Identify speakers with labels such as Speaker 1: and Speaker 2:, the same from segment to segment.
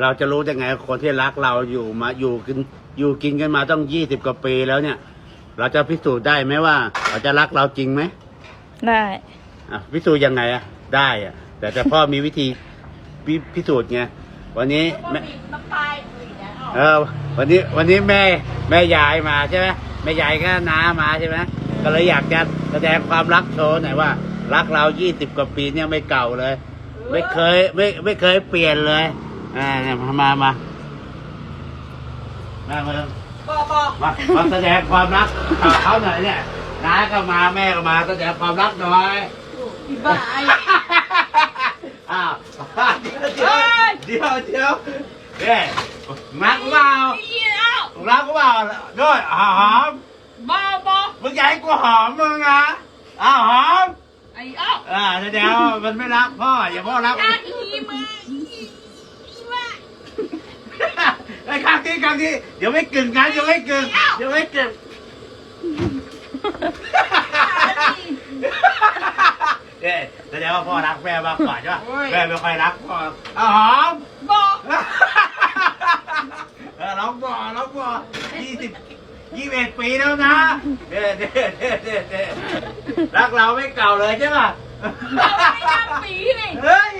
Speaker 1: เราจะรู้ได้ไงคนที่รักเราอยู่มาอยู่กินอยู่กินกันมาต้องยี่สิบกว่าปีแล้วเนี่ย เราจะพิสูจน์ได้ไหมว่าเขาจะรักเราจริงไหม
Speaker 2: ได้
Speaker 1: อะพิสูจน์ยังไงอะได้อะแต่แต่พ่อมีวิธีพิพิสูจน์ไงวันนี้แม่
Speaker 3: น้ำตาอยู่เนี่ยเอา
Speaker 1: เออวันนี้วันนี้แม่แม่ยายมาใช่ไหมแม่ยายก็น้ามาใช่ไหมก็เลยอยากจะแสดงความรักโชว์หน่อยว่า รักเรายี่สิบกว่าปีเนี่ยไม่เก่าเลย ไม่เคยไม่ไม่เคยเปลี่ยนเลย อ่าเนี่ยมามามามามา
Speaker 3: ปอปอ
Speaker 1: มามาแสดงความรักกับเขาหน่อยเนี่ยน้าก็มาแม่ก็มาแสดงความรักหน่อย
Speaker 3: อีบ้าไอ้
Speaker 1: อ้าวเดี๋ยวเดี๋ยวเดี๋ยวเดี๋ยวเด้รักเปล่า
Speaker 3: เหี้ยเอ้า
Speaker 1: รักเปล่าด้วยหอม
Speaker 3: บอปอ
Speaker 1: มึงอยากให้กูหอมมึงนะอ้าวหอม
Speaker 3: ไอ้เอ้า
Speaker 1: อ่าแสดงว่ามันไม่รักพ่ออย่าพ่อรัก
Speaker 3: ยาอีมึงอีบ้า
Speaker 1: ไอ้ครั้งที่ครั้งที่เดี๋ยวไม่กึ่งกันเดี๋ยวไม่กึ่งเดี๋ยวไม่กึ่งเอ๊ะแสดงว่าพ่อรักแม่มากกว่าใช่ป่ะแม่ไม่ค่อยรักพ่ออ้าวหอม
Speaker 3: บอ
Speaker 1: เออร้องบ่อร้องบ่อยี่สิบยี่สิบเอ็ดปีแล้วนะเด้เด้เด้เด้เด้รักเราไม่เก่าเลยใช่ป่ะ
Speaker 3: เราไม่ทำปีนี่
Speaker 1: เฮ้ย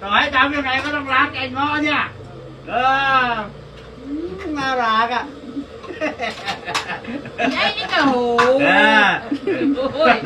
Speaker 1: ต่อให้ทำยังไงก็ต้องรักไอ้ง้อเนี่ยเออ น่ารักอะ
Speaker 3: ไอ้นี่ก็โหโอ้ย